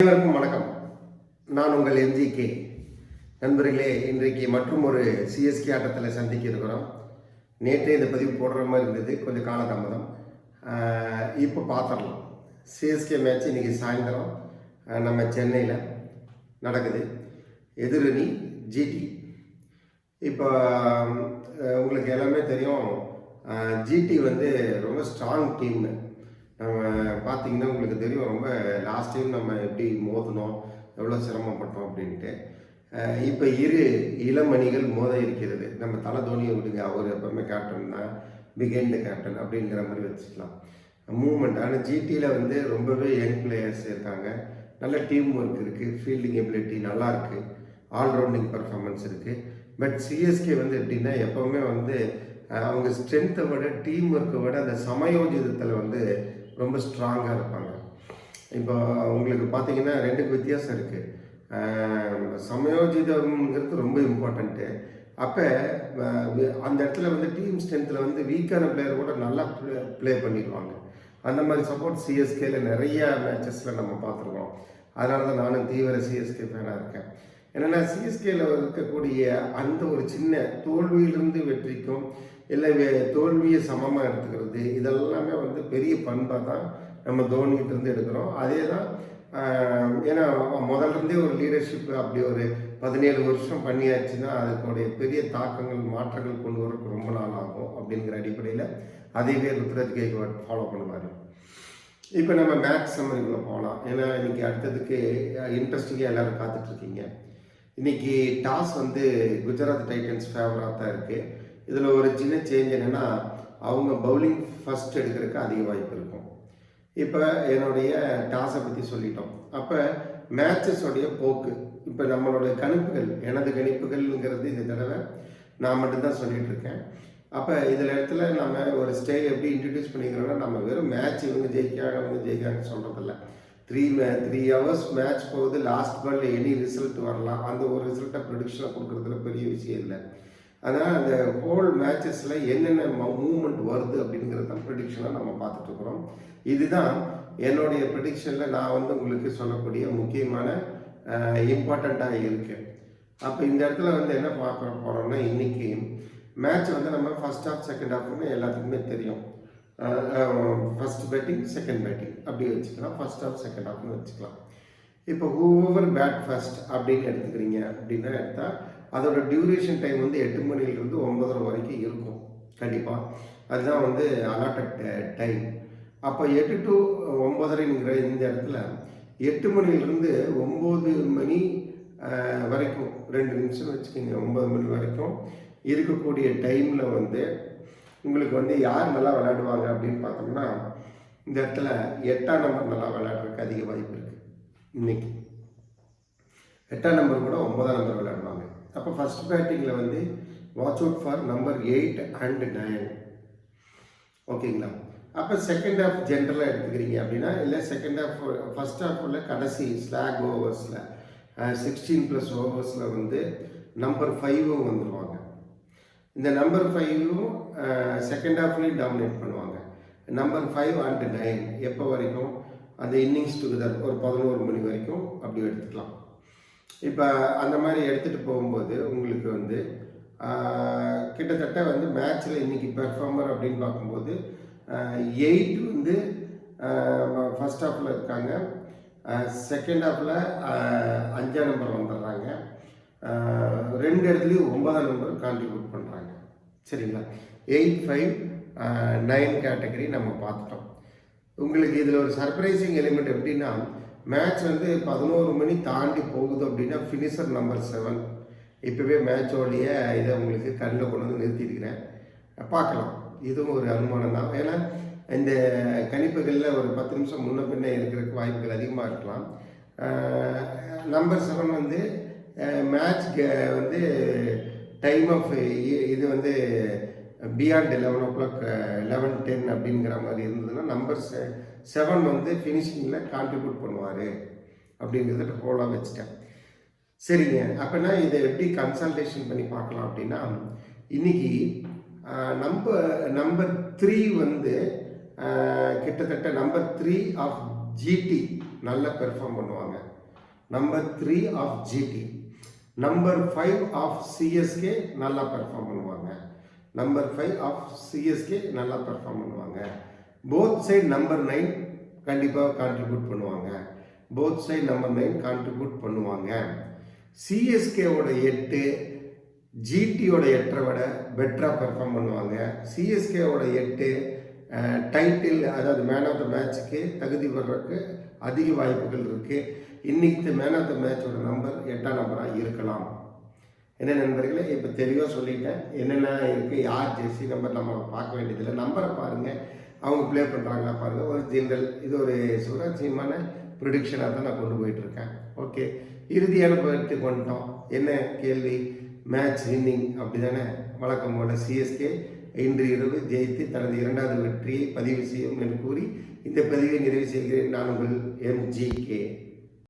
அனைவருக்கும் வணக்கம். நான் உங்கள் எம்ஜிகே நண்பர்களே இன்றைக்கு மற்றும் ஒரு சிஎஸ்கே ஆட்டத்தில் சந்திக்க இருக்கிறோம். நேற்றே இந்த பதிவு போடுற மாதிரி இருந்தது கொஞ்சம் காலதாமதம். இப்போ பார்த்துடலாம் சிஎஸ்கே மேட்ச் இன்றைக்கி சாயந்தரம் நம்ம சென்னையில் நடக்குது. எதிரணி ஜிடி இப்போ உங்களுக்கு எல்லாமே தெரியும். ஜிடி வந்து ரொம்ப ஸ்ட்ராங் டீம்னு நம்ம பார்த்தீங்கன்னா உங்களுக்கு தெரியும் ரொம்ப லாஸ்ட் டைம் நம்ம எப்படி மோதினோம் எவ்வளோ சிரமப்பட்டோம் அப்படின்ட்டு. இப்போ இரு இளமணிகள் மோத இருக்கிறது. நம்ம தலை தோனியை விடுங்க அவர் எப்பவுமே கேப்டன் தான் பிகைன் த கேப்டன் அப்படிங்கிற மாதிரி வச்சுக்கலாம். மூமெண்ட் ஆனால் ஜிடியில் வந்து ரொம்பவே யங் பிளேயர்ஸ் இருக்காங்க. நல்ல டீம் ஒர்க் இருக்குது ஃபீல்டிங் எபிலிட்டி நல்லா இருக்குது ஆல்ரவுண்டிங் பர்ஃபார்மன்ஸ் இருக்குது பட் சிஎஸ்கே வந்து எப்படின்னா எப்போவுமே வந்து அவங்க ஸ்ட்ரென்த்தை விட டீம் ஒர்க்கை விட அந்த சமயோஜிதத்தில் வந்து ரொம்ப ஸ்ட்ராங்காக இருப்பாங்க. இப்போ உங்களுக்கு பார்த்தீங்கன்னா ரெண்டுக்கு வித்தியாசம் இருக்குது சமயோஜிதம்ங்கிறது ரொம்ப இம்பார்ட்டண்ட்டு அப்போ அந்த இடத்துல வந்து டீம் ஸ்ட்ரென்த்தில் வந்து வீக்கான பிளேயர் கூட நல்லா ப்ளே ப்ளே பண்ணிடுவாங்க. அந்த மாதிரி சப்போர்ட் சிஎஸ்கேல நிறைய மேட்சஸில் நம்ம பார்த்துருக்கோம். அதனால தான் நானும் தீவிர சிஎஸ்கே ஃபேனாக இருக்கேன். என்னென்னா சிஎஸ்கேல இருக்கக்கூடிய அந்த ஒரு சின்ன தோல்வியிலிருந்து வெற்றிக்கும் இல்லை வே- தோல்வியை சமமாக எடுத்துக்கிறது இதெல்லாமே வந்து பெரிய பண்பாக தான் நம்ம தோனிகிட்டேருந்து எடுக்கிறோம். அதே தான் ஏன்னா முதல்ல இருந்தே ஒரு லீடர்ஷிப் அப்படி ஒரு பதினேழு வருஷம் பண்ணியாச்சுன்னா அதுக்குடைய பெரிய தாக்கங்கள் மாற்றங்கள் கொண்டு வரக்கு ரொம்ப நாள் ஆகும் அப்படிங்கிற அடிப்படையில் அதைவே ருத்ராஜ் கேக்வாட் ஃபாலோ பண்ணுவார். இப்போ நம்ம மேக்ஸ் சம்மரிக்குள்ளே போகலாம் ஏன்னா இன்றைக்கி அடுத்ததுக்கு இன்ட்ரெஸ்டிங்காக எல்லோரும் காத்துட்ருக்கீங்க இன்றைக்கி இன்னைக்கு டாஸ் வந்து குஜராத் டைட்டன்ஸ் ஃபேவராக தான் இருக்குது இதில் ஒரு சின்ன சேஞ்ச் என்னென்னா அவங்க பவுலிங் ஃபர்ஸ்ட் எடுக்கிறதுக்கு அதிக வாய்ப்பு இருக்கும். இப்போ என்னுடைய டாஸை பற்றி சொல்லிட்டோம். அப்போ மேட்சஸோடைய போக்கு இப்போ நம்மளுடைய கணிப்புகள் எனது கணிப்புகள்ங்கிறது இந்த தடவை நான் மட்டும்தான் சொல்லிட்டு இருக்கேன். அப்போ இதில் இடத்துல நம்ம ஒரு ஸ்டே எப்படி இன்ட்ரடியூஸ் பண்ணிக்கிறோம்னா நம்ம வெறும் மேட்ச் இவங்க ஜெயிக்காங்க அவங்க ஜெயிக்காங்க சொல்கிறதில்ல three may three hours match போகுது லாஸ்ட் பால் எனி ரிசல்ட் வரலாம். அந்த ஒரு ரிசல்ட்டை ப்ரொடிக்ஷனை கொடுக்குறதுல பெரிய விஷயம் இல்லை. அதனால் அந்த ஹோல் மேட்சஸில் என்னென்ன மூமெண்ட் வருது அப்படிங்கிறத தான் ப்ரிடிக்ஷனாக நம்ம பார்த்துட்ருக்குறோம் இதுதான் என்னுடைய ப்ரிடிக்ஷனில் நான் வந்து உங்களுக்கு சொல்லக்கூடிய முக்கியமான இம்பார்ட்டண்ட்டாக இருக்குது அப்போ இந்த இடத்துல வந்து என்ன பார்க்க போகிறோம்னா இன்னைக்கு மேட்ச் வந்து நம்ம ஃபர்ஸ்ட் ஹாஃப் செகண்ட் ஹாஃப்னு எல்லாத்துக்குமே தெரியும். ஃபர்ஸ்ட் பேட்டிங் செகண்ட் பேட்டிங் அப்படி வச்சுக்கலாம். ஃபர்ஸ்ட் ஹாஃப் செகண்ட் ஹாஃப்னு வச்சுக்கலாம். இப்போ ஹூவர் பேட் ஃபர்ஸ்ட் அப்படின்னு எடுத்துக்கிறீங்க அப்படின்னா எடுத்தால் அதோட டியூரேஷன் டைம் வந்து எட்டு மணிலேருந்து ஒன்பதரை வரைக்கும் இருக்கும். கண்டிப்பாக அதுதான் வந்து அலாட்டட் டைம் அப்போ எட்டு டு ஒன்பதரைங்கிற இந்த இடத்துல எட்டு மணிலேருந்து ஒம்பது மணி uh, வரைக்கும் ரெண்டு நிமிஷம் வச்சுக்கோங்க ஒம்பது மணி வரைக்கும் இருக்கக்கூடிய டைமில் வந்து உங்களுக்கு வந்து யார் நல்லா விளையாடுவாங்க அப்படின்னு பார்த்தோம்னா இந்த இடத்துல எட்டாம் நம்பர் நல்லா விளையாடுறதுக்கு அதிக வாய்ப்பு இருக்குது இன்னைக்கு. எட்டாம் நம்பர் கூட ஒன்பதாம் நம்பர் விளையாடுவாங்க. அப்போ ஃபர்ஸ்ட் பேட்டிங்கில் வந்து watch out for number eight and nine ஓகேங்களா அப்போ செகண்ட் ஹாஃப் ஜென்ரலாக எடுத்துக்கிறீங்க அப்படின்னா இல்லை செகண்ட் ஹாஃப் ஃபர்ஸ்ட் ஹாஃப் உள்ள கடைசி ஸ்லாக் ஓவர்ஸில் சிக்ஸ்டீன் ப்ளஸ் ஓவர்ஸில் வந்து நம்பர் ஃபைவும் வந்துடுவாங்க இந்த நம்பர் ஃபைவும் செகண்ட் ஹாஃப்லேயும் டாமினேட் பண்ணுவாங்க. நம்பர் ஃபைவ் அண்ட் நைன் எப்போ வரைக்கும்? அந்த இன்னிங்ஸ் டுகெதர் ஒரு பதினோரு மணி வரைக்கும் அப்படி எடுத்துக்கலாம். இப்போ அந்த மாதிரி எடுத்துகிட்டு போகும்போது உங்களுக்கு வந்து கிட்டத்தட்ட வந்து மேட்ச்சில் இன்னைக்கு பெர்ஃபார்மர் அப்படின்னு பார்க்கும்போது எயிட் வந்து ஃபர்ஸ்ட் ஹாஃபில் இருக்காங்க. செகண்ட் ஹாஃபில் அஞ்சாம் நம்பர் வந்துடுறாங்க. ரெண்டு இடத்துலையும் ஒன்பதாம் நம்பர் கான்ட்ரிபியூட் பண்ணுறாங்க சரிங்களா? எயிட் ஃபைவ் நைன் கேட்டகரி நம்ம பார்த்துட்டோம். உங்களுக்கு இதில் ஒரு சர்ப்ரைசிங் எலிமெண்ட் எப்படின்னா மேட்ச் வந்து பதினோரு மணி தாண்டி போகுது அப்படின்னா ஃபினிஷர் நம்பர் செவன் இப்போவே மேட்சோடைய இதை உங்களுக்கு கண்ணில் கொண்டு வந்து நிறுத்தியிருக்கிறேன். பார்க்கலாம். இதுவும் ஒரு அனுமானம் தான். ஏன்னா இந்த கணிப்புகளில் ஒரு பத்து நிமிஷம் முன்ன பின்ன இருக்கிறதுக்கு வாய்ப்புகள் அதிகமாக இருக்கலாம். நம்பர் செவன் வந்து மேட்ச் வந்து டைம் ஆஃப் இது வந்து beyond eleven o'clock eleven ten அப்படிங்கிற மாதிரி இருந்ததுன்னா நம்பர் செ செவன் வந்து ஃபினிஷிங்கில் கான்ட்ரிபியூட் பண்ணுவார். அப்படிங்கிறத ஹோலாக வச்சுட்டேன். சரிங்க. அப்போனா இதை எப்படி கன்சல்டேஷன் பண்ணி பார்க்கலாம் அப்படின்னா இன்னைக்கு நம்ப நம்பர் த்ரீ வந்து கிட்டத்தட்ட நம்பர் த்ரீ ஆஃப் ஜிடி நல்லா பெர்ஃபார்ம் பண்ணுவாங்க. Number three of GT number five of CSK நல்லா பெர்ஃபார்ம் பண்ணுவாங்க. நம்பர் ஃபைவ் ஆஃப் சிஎஸ்கே நல்லா பெர்ஃபார்ம் பண்ணுவாங்க. போத் சைடு நம்பர் நைன் கண்டிப்பாக கான்ட்ரிபியூட் பண்ணுவாங்க. Both side number nine contribute பண்ணுவாங்க. சிஎஸ்கேவோட எட்டு ஜிடியோட எட்டரை விட பெட்டராக பெர்ஃபார்ம் பண்ணுவாங்க. சிஎஸ்கேவோட எட்டு டைட்டில் அதாவது மேன் ஆஃப் த மேட்ச்சுக்கு தகுதி பெறக்கு அதிக வாய்ப்புகள் இருக்குது இன்னைக்கு மேன் ஆஃப் த மேட்சோட நம்பர் எட்டாம் நம்பராக இருக்கலாம். என்ன நண்பர்களே இப்போ தெளிவாக சொல்லிட்டேன். என்னென்ன இருக்குது யார் ஜெர்சி நம்பர் நம்ம பார்க்க வேண்டியதில்லை. நம்பரை பாருங்கள் அவங்க ப்ளே பண்ணுறாங்களா பாருங்கள் ஒரு ஜென்ரல் இது ஒரு சுவாரஸ்யமான ப்ரிடிக்ஷனாக தான் நான் கொண்டு போயிட்டுருக்கேன். ஓகே இறுதியான போயிட்டு கொண்டோம் என்ன கேள்வி? மேட்ச் வின்னிங் அப்படி தானே வழக்கம் போல சிஎஸ்கே இன்று இரவு ஜெயித்து தனது இரண்டாவது வெற்றியை பதிவு செய்யும் என்று கூறி இந்த பதிவை நிறைவு செய்கிறேன். நான் உங்கள் எம்ஜிகே